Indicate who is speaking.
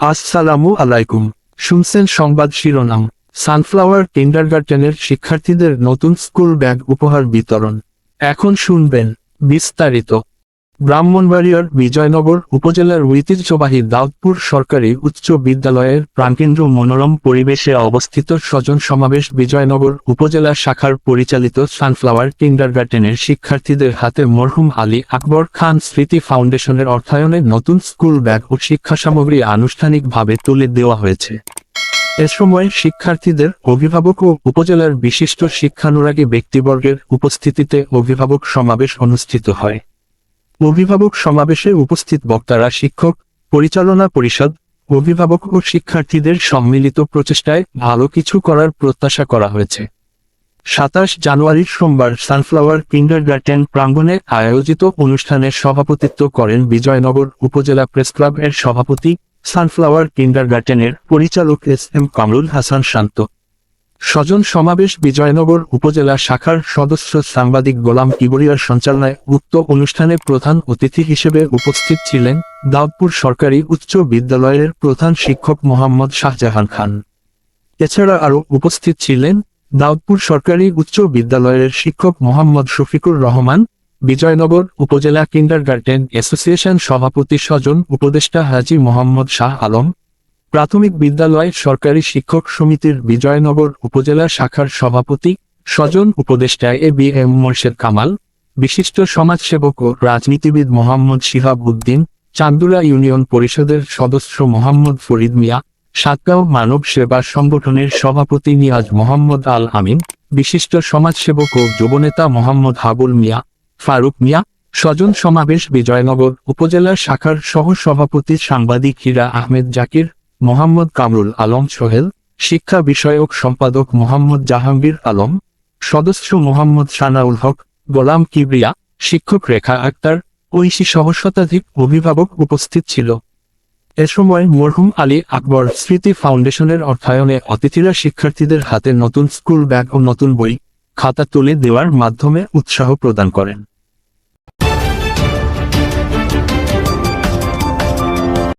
Speaker 1: আসসালামু আলাইকুম। শুনছেন সংবাদ শিরোনাম। সানফ্লাওয়ার কিন্ডারগার্টেনের শিক্ষার্থীদের নতুন স্কুল ব্যাগ উপহার বিতরণ। এখন শুনবেন বিস্তারিত। ব্রাহ্মণবাড়িয়ার বিজয়নগর উপজেলার ঐতিহ্যবাহী দাউদপুর সরকারি উচ্চ বিদ্যালয়ের প্রাণকেন্দ্র মনোরম পরিবেশে অবস্থিত স্বজন সমাবেশ বিজয়নগর উপজেলা শাখার পরিচালিত সানফ্লাওয়ার কিন্ডারগার্টেনের শিক্ষার্থীদের হাতে মরহুম আলী আকবর খান স্মৃতি ফাউন্ডেশনের অর্থায়নে নতুন স্কুল ব্যাগ ও শিক্ষা সামগ্রী আনুষ্ঠানিকভাবে তুলে দেওয়া হয়েছে। এ সময় শিক্ষার্থীদের অভিভাবক ও উপজেলার বিশিষ্ট শিক্ষানুরাগী ব্যক্তিবর্গের উপস্থিতিতে অভিভাবক সমাবেশ অনুষ্ঠিত হয়। অভিভাবক সমাবেশে উপস্থিত বক্তারা শিক্ষক, পরিচালনা পরিষদ, অভিভাবক ও শিক্ষার্থীদের সম্মিলিত প্রচেষ্টায় ভালো কিছু করার প্রত্যাশা করা হয়েছে। সাতাশ জানুয়ারির সোমবার সানফ্লাওয়ার কিন্ডারগার্টেন প্রাঙ্গণে আয়োজিত অনুষ্ঠানে সভাপতিত্ব করেন বিজয়নগর উপজেলা প্রেস ক্লাব এর সভাপতি, সানফ্লাওয়ার কিন্ডারগার্টেনের পরিচালক এস এম কামরুল হাসান শান্ত। স্বজন সমাবেশ বিজয়নগর উপজেলা শাখার সদস্য সাংবাদিক গোলাম কিবরিয়ার সঞ্চালনায় উক্ত অনুষ্ঠানে প্রধান অতিথি হিসেবে উপস্থিত ছিলেন দাউদপুর সরকারি উচ্চ বিদ্যালয়ের প্রধান শিক্ষক মোহাম্মদ শাহজাহান খান। এছাড়া আরও উপস্থিত ছিলেন দাউদপুর সরকারি উচ্চ বিদ্যালয়ের শিক্ষক মোহাম্মদ শফিকুর রহমান, বিজয়নগর উপজেলা কিন্ডারগার্টেন অ্যাসোসিয়েশন সভাপতি স্বজন উপদেষ্টা হাজি মোহাম্মদ শাহ আলম প্রাথমিক বিদ্যালয় সরকারি শিক্ষক সমিতির বিজয়নগর উপজেলা শাখার সভাপতি, স্বজন উপদেষ্টা A B M Morshed Kamal, বিশিষ্ট সমাজসেবক ও রাজনীতিবিদ মোহাম্মদ শিহাব উদ্দিন, চান্দুরা ইউনিয়ন পরিষদের সদস্য মোহাম্মদ ফরিদ মিয়া, সাতগাঁও মানব সেবা সংগঠনের সভাপতি নিয়াজ মোহাম্মদ আল আমিন, বিশিষ্ট সমাজসেবক ও যুবনেতা মোহাম্মদ হাবুল মিয়া, ফারুক মিয়া, স্বজন সমাবেশ বিজয়নগর উপজেলা শাখার সহ সভাপতি সাংবাদিক হীরা আহমেদ জাকির মোহাম্মদ কামরুল আলম সোহেল, শিক্ষা বিষয়ক সম্পাদক মোহাম্মদ জাহাঙ্গীর আলম, সদস্য মোহাম্মদ সানাউল হক, গোলাম কিবরিয়া, শিক্ষক রেখা আক্তার, ঐশী সহ শতাধিক অভিভাবক উপস্থিত ছিল। এ সময় মরহুম আলী আকবর স্মৃতি ফাউন্ডেশনের অর্থায়নে অতিথিরা শিক্ষার্থীদের হাতে নতুন স্কুল ব্যাগ ও নতুন বই, খাতা তুলে দেওয়ার মাধ্যমে উৎসাহ প্রদান করেন।